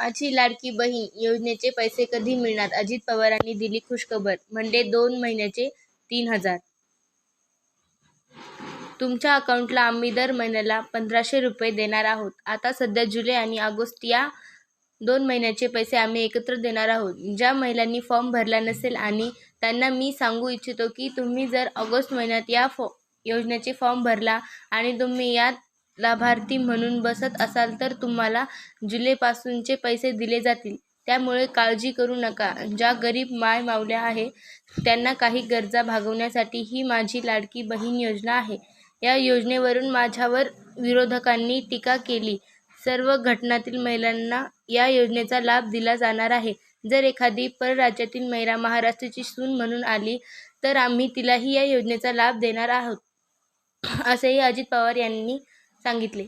माझी लाडकी बहीण योजनेचे पैसे कधी मिळणार? अजित पवारांनी दिली खुशखबर, म्हणजे दोन महिन्याचे तीन हजार! तुमच्या अकाउंटला आम्ही दर महिन्याला पंधराशे रुपये देणार आहोत. आता सध्या जुलै आणि ऑगस्ट या दोन महिन्याचे पैसे आम्ही एकत्र देणार आहोत. ज्या महिलांनी फॉर्म भरला नसेल आणि त्यांना मी सांगू इच्छितो की तुम्ही जर ऑगस्ट महिन्यात या योजनेचा फॉर्म भरला आणि तुम्ही यात लाभार्थी म्हणून बसत असाल तर तुम्हाला जुलैपासूनचे पैसे दिले जातील. त्यामुळे काळजी करू नका. ज्या गरीब माय-माऊल्या आहे त्यांना काही गरजा भागवण्यासाठी ही माझी लाडकी बहीण योजना आहे. या योजनेवरून माझ्यावर विरोधकांनी टीका केली. सर्व घटनातील महिलांना या योजनेचा लाभ दिला जाणार आहे. जर एखादी परराज्यातील महिला महाराष्ट्राची सून म्हणून आली तर आम्ही तिलाही या योजनेचा लाभ देणार आहोत, असेही अजित पवार यांनी सांगितले.